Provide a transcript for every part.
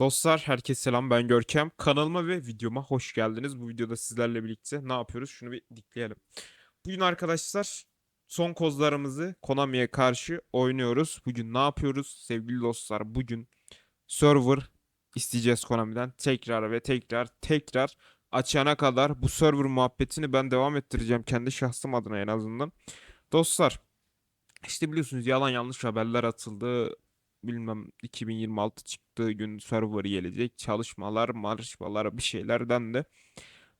Dostlar herkese selam ben Görkem. Kanalıma ve videoma hoş geldiniz. Bu videoda sizlerle birlikte ne yapıyoruz? Şunu bir dikleyelim. Bugün arkadaşlar son kozlarımızı Konami'ye karşı oynuyoruz. Bugün ne yapıyoruz? Sevgili dostlar bugün server isteyeceğiz Konami'den. Tekrar ve tekrar tekrar açana kadar bu server muhabbetini ben devam ettireceğim. Kendi şahsım adına en azından. Dostlar işte biliyorsunuz yalan yanlış haberler atıldı bilmem 2026 çıktığı gün server gelecek. Çalışmalar, marşmalar bir şeylerden de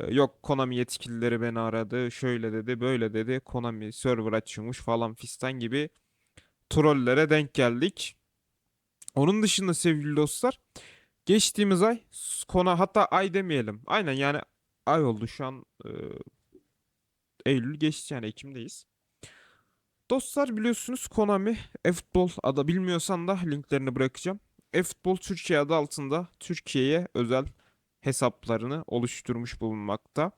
e, yok Konami yetkilileri beni aradı. Şöyle dedi, böyle dedi. Konami server açıyormuş falan fistan gibi trollere denk geldik. Onun dışında sevgili dostlar geçtiğimiz ay kona hatta ay demeyelim. Aynen yani ay oldu şu an e, Eylül geçti yani Ekim'deyiz. Dostlar biliyorsunuz Konami eFootball adı bilmiyorsan da linklerini bırakacağım. eFootball Türkiye adı altında Türkiye'ye özel hesaplarını oluşturmuş bulunmakta.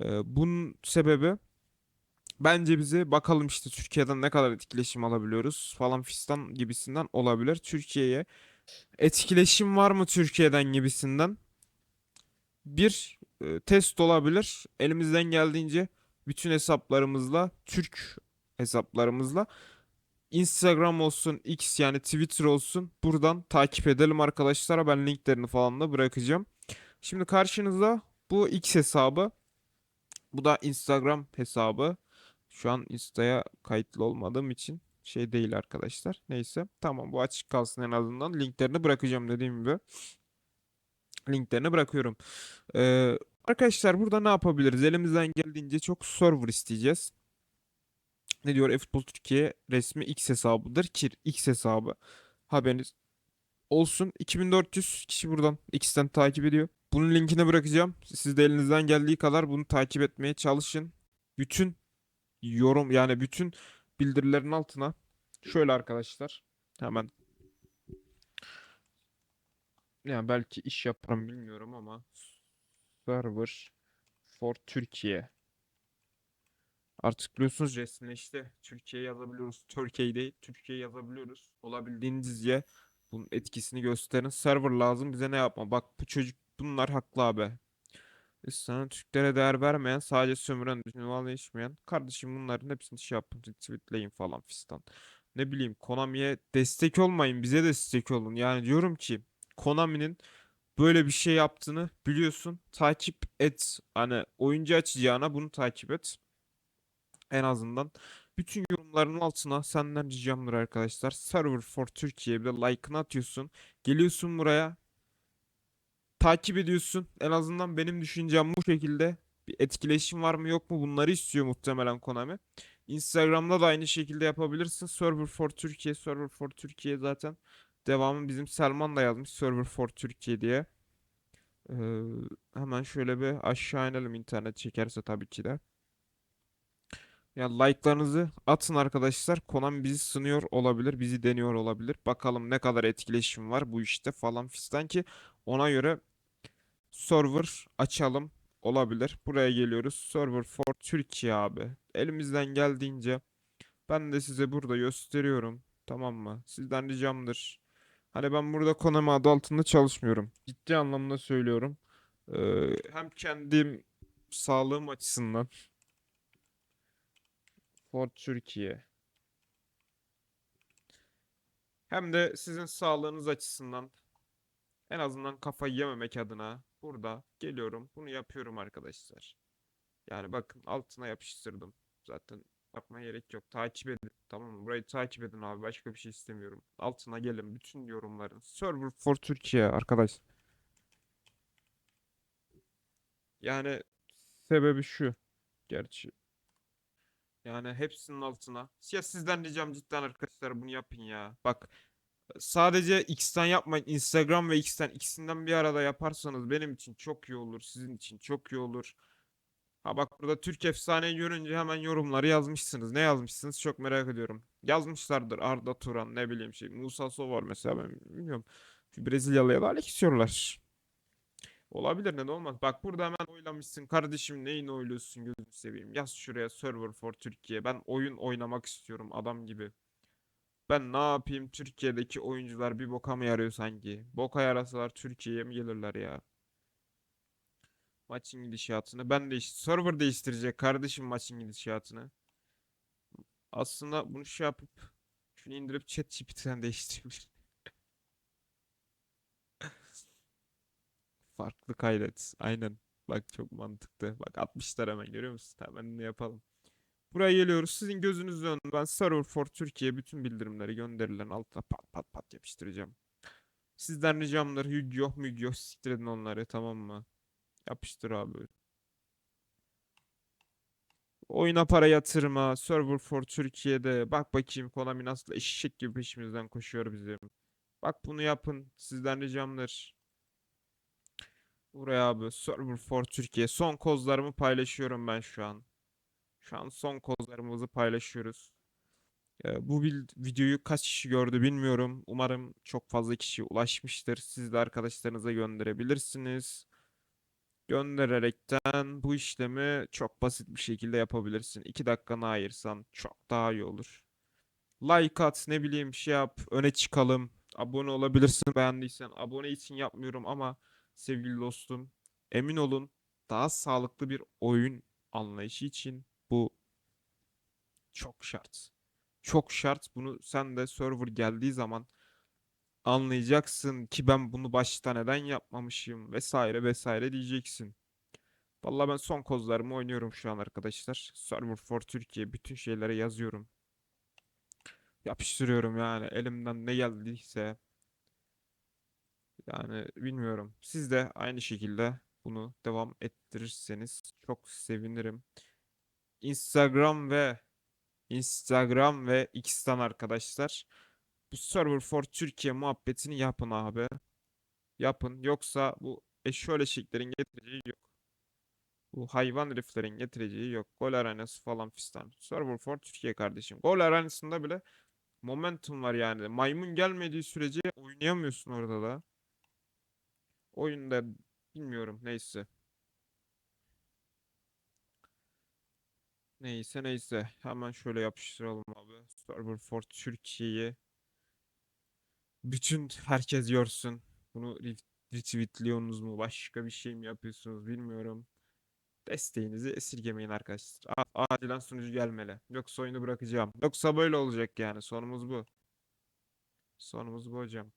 Ee, bunun sebebi bence bize bakalım işte Türkiye'den ne kadar etkileşim alabiliyoruz falan fistan gibisinden olabilir. Türkiye'ye etkileşim var mı Türkiye'den gibisinden bir e, test olabilir. Elimizden geldiğince bütün hesaplarımızla Türk hesaplarımızla Instagram olsun, X yani Twitter olsun buradan takip edelim arkadaşlar. Ben linklerini falan da bırakacağım. Şimdi karşınızda bu X hesabı. Bu da Instagram hesabı. Şu an Insta'ya kayıtlı olmadığım için şey değil arkadaşlar. Neyse tamam bu açık kalsın en azından. Linklerini bırakacağım dediğim gibi. Linklerini bırakıyorum. Ee, arkadaşlar burada ne yapabiliriz? Elimizden geldiğince çok server isteyeceğiz ne diyor eFootball Türkiye resmi X hesabıdır ki X hesabı haberiniz olsun 2400 kişi buradan X'ten takip ediyor. Bunun linkini bırakacağım. Siz de elinizden geldiği kadar bunu takip etmeye çalışın. Bütün yorum yani bütün bildirilerin altına şöyle arkadaşlar hemen yani belki iş yaparım bilmiyorum ama server for Türkiye Artık biliyorsunuz resimleşti. Türkiye yazabiliyoruz. Türkiye değil, Türkiye yazabiliyoruz. Olabildiğinizce bunun etkisini gösterin. Server lazım bize ne yapma. Bak bu çocuk bunlar haklı abi. Biz sana Türklere değer vermeyen, sadece sömüren, düşünüvalleşmeyen. Kardeşim bunların hepsini şey yapın, tweetleyin falan fistan. Ne bileyim Konami'ye destek olmayın, bize destek olun. Yani diyorum ki Konami'nin böyle bir şey yaptığını biliyorsun. Takip et. Hani oyuncu açacağına bunu takip et. En azından bütün yorumların altına senden ricamdır arkadaşlar. Server for Türkiye bir like'ını atıyorsun. Geliyorsun buraya. Takip ediyorsun. En azından benim düşüncem bu şekilde. Bir etkileşim var mı yok mu bunları istiyor muhtemelen Konami. Instagram'da da aynı şekilde yapabilirsin. Server for Türkiye, Server for Türkiye zaten devamı bizim Selman da yazmış Server for Türkiye diye. Ee, hemen şöyle bir aşağı inelim internet çekerse tabii ki de. Ya like'larınızı atın arkadaşlar. Konami bizi sınıyor olabilir, bizi deniyor olabilir. Bakalım ne kadar etkileşim var bu işte falan fistan ki ona göre server açalım olabilir. Buraya geliyoruz. Server for Türkiye abi. Elimizden geldiğince ben de size burada gösteriyorum. Tamam mı? Sizden ricamdır. Hani ben burada Konami adı altında çalışmıyorum. Ciddi anlamda söylüyorum. Ee, hem kendim sağlığım açısından for Türkiye. Hem de sizin sağlığınız açısından en azından kafayı yememek adına burada geliyorum. Bunu yapıyorum arkadaşlar. Yani bakın altına yapıştırdım. Zaten yapmaya gerek yok. Takip edin. Tamam mı? Burayı takip edin abi. Başka bir şey istemiyorum. Altına gelin. Bütün yorumların. Server for Türkiye arkadaş. Yani sebebi şu. Gerçi yani hepsinin altına. Ya sizden ricam cidden arkadaşlar bunu yapın ya. Bak sadece X'ten yapmayın. Instagram ve X'ten ikisinden bir arada yaparsanız benim için çok iyi olur. Sizin için çok iyi olur. Ha bak burada Türk efsaneyi görünce hemen yorumları yazmışsınız. Ne yazmışsınız çok merak ediyorum. Yazmışlardır Arda Turan ne bileyim şey. Musa Sow mesela ben bilmiyorum. Şu Brezilyalıya da Alex istiyorlar. Olabilir ne de olmaz. Bak burada hemen oylamışsın. Kardeşim neyini oyluyorsun gözünü seveyim. Yaz şuraya server for Türkiye. Ben oyun oynamak istiyorum adam gibi. Ben ne yapayım Türkiye'deki oyuncular bir boka mı yarıyor sanki? Boka yarasalar Türkiye'ye mi gelirler ya? Maçın gidişatını ben de server değiştirecek kardeşim maçın gidişatını. Aslında bunu şey yapıp şunu indirip ChatGPT'den değiştirebilir. Farklı kaydet. Aynen. Bak çok mantıklı. Bak 60'lar hemen görüyor musun? Hemen bunu yapalım. Buraya geliyoruz. Sizin gözünüzün önünde ben Server for Türkiye bütün bildirimleri gönderilen altına pat pat pat yapıştıracağım. Sizden ricamdır. Yu-Gi-Oh! Mügi-Oh! Siktir edin onları tamam mı? Yapıştır abi. Oyuna para yatırma. Server for Türkiye'de. Bak bakayım Konami nasıl eşek gibi peşimizden koşuyor bizim. Bak bunu yapın. Sizden ricamdır. Buraya abi Server for Türkiye. Son kozlarımı paylaşıyorum ben şu an. Şu an son kozlarımızı paylaşıyoruz. Ee, bu videoyu kaç kişi gördü bilmiyorum. Umarım çok fazla kişiye ulaşmıştır. Siz de arkadaşlarınıza gönderebilirsiniz. Göndererekten bu işlemi çok basit bir şekilde yapabilirsin. 2 dakikanı ayırsan çok daha iyi olur. Like at, ne bileyim şey yap, öne çıkalım. Abone olabilirsin beğendiysen. Abone için yapmıyorum ama sevgili dostum, emin olun daha sağlıklı bir oyun anlayışı için bu çok şart. Çok şart. Bunu sen de server geldiği zaman anlayacaksın ki ben bunu başta neden yapmamışım vesaire vesaire diyeceksin. Vallahi ben son kozlarımı oynuyorum şu an arkadaşlar. Server for Türkiye bütün şeylere yazıyorum. Yapıştırıyorum yani elimden ne geldiyse. Yani bilmiyorum. Siz de aynı şekilde bunu devam ettirirseniz çok sevinirim. Instagram ve Instagram ve X'ten arkadaşlar. Bu Server for Türkiye muhabbetini yapın abi. Yapın. Yoksa bu eşşoğlu eşeklerin getireceği yok. Bu hayvan heriflerin getireceği yok. Gol arenası falan fistan. Server for Türkiye kardeşim. Gol arenasında bile momentum var yani. Maymun gelmediği sürece oynayamıyorsun orada da. Oyunda bilmiyorum neyse. Neyse neyse. Hemen şöyle yapıştıralım abi. Server Türkiye'yi. Bütün herkes görsün. Bunu re- retweetliyorsunuz mu? Başka bir şey mi yapıyorsunuz bilmiyorum. Desteğinizi esirgemeyin arkadaşlar. A- Acilen sunucu gelmeli. Yoksa oyunu bırakacağım. Yoksa böyle olacak yani. Sonumuz bu. Sonumuz bu hocam.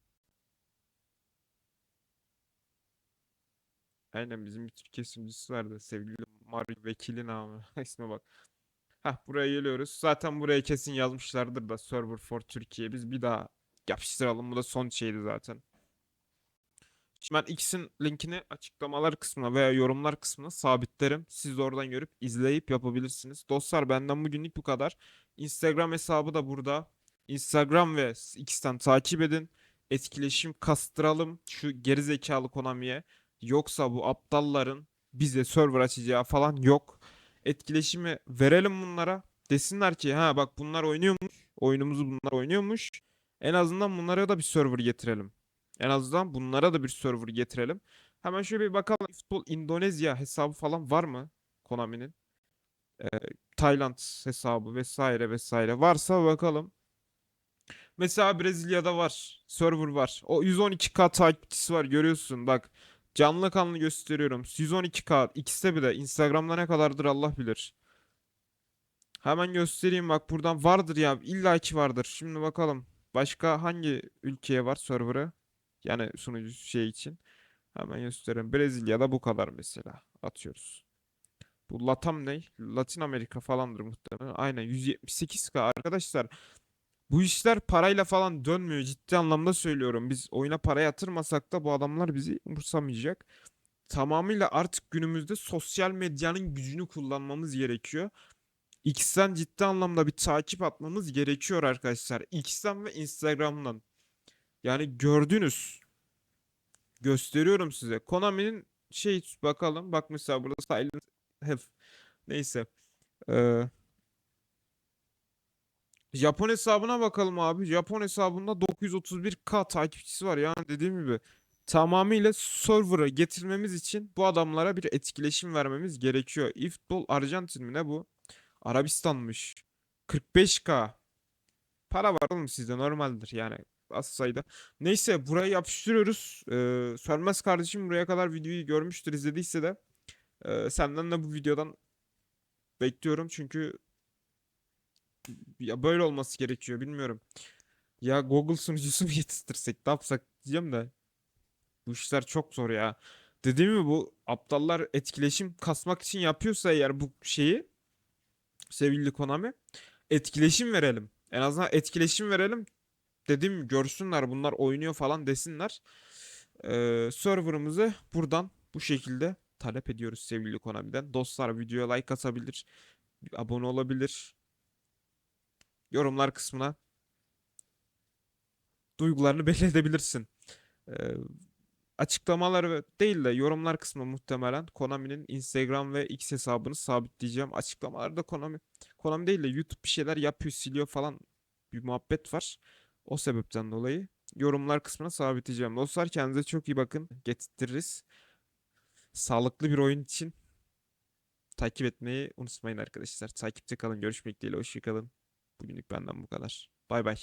Aynen bizim bir Türk kesimcisi vardı. Sevgili Mario Vekili namı. İsme bak. Hah buraya geliyoruz. Zaten buraya kesin yazmışlardır da Server for Türkiye. Biz bir daha yapıştıralım. Bu da son şeydi zaten. Şimdi ben ikisinin linkini açıklamalar kısmına veya yorumlar kısmına sabitlerim. Siz de oradan görüp izleyip yapabilirsiniz. Dostlar benden bugünlük bu kadar. Instagram hesabı da burada. Instagram ve X'ten takip edin. Etkileşim kastıralım şu gerizekalı Konami'ye. Yoksa bu aptalların bize server açacağı falan yok. Etkileşimi verelim bunlara. Desinler ki ha bak bunlar oynuyormuş. Oyunumuzu bunlar oynuyormuş. En azından bunlara da bir server getirelim. En azından bunlara da bir server getirelim. Hemen şöyle bir bakalım. Futbol Endonezya hesabı falan var mı? Konami'nin. Ee, Tayland hesabı vesaire vesaire. Varsa bakalım. Mesela Brezilya'da var. Server var. O 112k takipçisi var görüyorsun bak. Canlı kanlı gösteriyorum. 112k. İkisi de Instagram'da ne kadardır Allah bilir. Hemen göstereyim bak buradan vardır ya. İlla ki vardır. Şimdi bakalım. Başka hangi ülkeye var server'ı? Yani sunucu şey için. Hemen göstereyim. Brezilya'da bu kadar mesela. Atıyoruz. Bu Latam ne? Latin Amerika falandır muhtemelen. Aynen 178k arkadaşlar. Bu işler parayla falan dönmüyor. Ciddi anlamda söylüyorum. Biz oyuna para yatırmasak da bu adamlar bizi umursamayacak. Tamamıyla artık günümüzde sosyal medyanın gücünü kullanmamız gerekiyor. X'ten ciddi anlamda bir takip atmamız gerekiyor arkadaşlar. X'ten ve Instagram'dan. Yani gördünüz. Gösteriyorum size. Konami'nin şey bakalım. Bak mesela burada Silent Hill. Neyse. Ee, Japon hesabına bakalım abi. Japon hesabında 931k takipçisi var. Yani dediğim gibi tamamıyla server'a getirmemiz için bu adamlara bir etkileşim vermemiz gerekiyor. EFootball Arjantin mi ne bu? Arabistanmış. 45k. Para var oğlum sizde normaldir yani az sayıda. Neyse buraya yapıştırıyoruz. Ee, Sönmez kardeşim buraya kadar videoyu görmüştür izlediyse de e, senden de bu videodan bekliyorum çünkü ya böyle olması gerekiyor bilmiyorum. Ya Google sunucusu mu yetiştirsek ne yapsak diyeceğim de bu işler çok zor ya. Dediğim gibi bu aptallar etkileşim kasmak için yapıyorsa eğer bu şeyi sevgili Konami etkileşim verelim. En azından etkileşim verelim. Dedim görsünler bunlar oynuyor falan desinler. Ee, serverımızı buradan bu şekilde talep ediyoruz sevgili Konami'den. Dostlar videoya like atabilir, abone olabilir. Yorumlar kısmına duygularını belli edebilirsin. Ee, açıklamalar değil de yorumlar kısmı muhtemelen Konami'nin Instagram ve X hesabını sabitleyeceğim. Açıklamalarda Konami Konami değil de YouTube bir şeyler yapıyor, siliyor falan bir muhabbet var. O sebepten dolayı yorumlar kısmına sabitleyeceğim. Dostlar kendinize çok iyi bakın. Getiririz. Sağlıklı bir oyun için takip etmeyi unutmayın arkadaşlar. Takipte kalın. Görüşmek dileğiyle. Hoşçakalın. Bugünlük benden bu kadar. Bay bay.